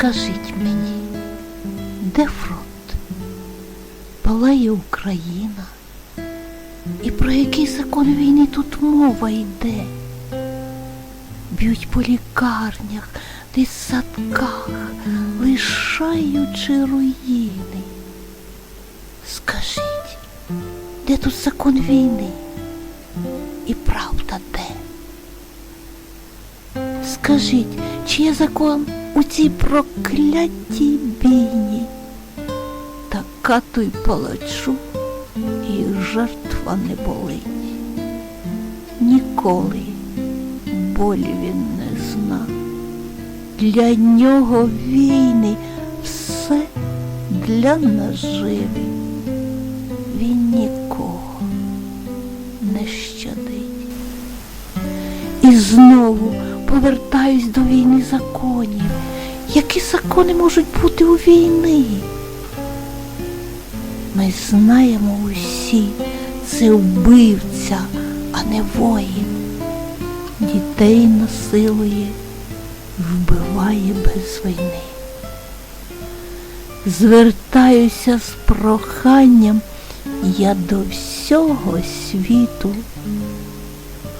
Скажіть мені, де фронт? Палає Україна. І про який закон війни тут мова йде? Б'ють по лікарнях, дитсадках, лишаючи руїни. Скажіть, де тут закон війни? І правда де? Скажіть, чи є закон у цій проклятій бійні? Така то й палачу, і жертва не болить. Ніколи болі він не зна. Для нього війни все для наживи. Він нікого не щадить. І знову повертаюсь до війни законів. Які закони можуть бути у війни? Ми знаємо усі, це вбивця, а не воїн. Дітей насилує, вбиває без війни. Звертаюся з проханням я до всього світу.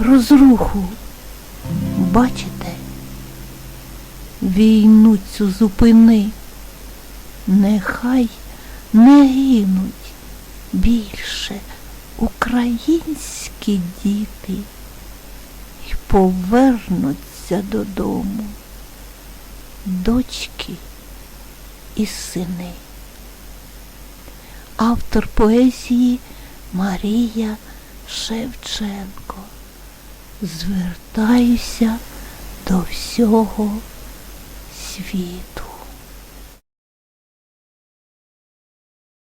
Розруху, бачите, війну цю зупини, нехай не гинуть більше українські діти і повернуться додому дочки і сини. Автор поезії Марія Шевченко. Звертаюся до всього світу.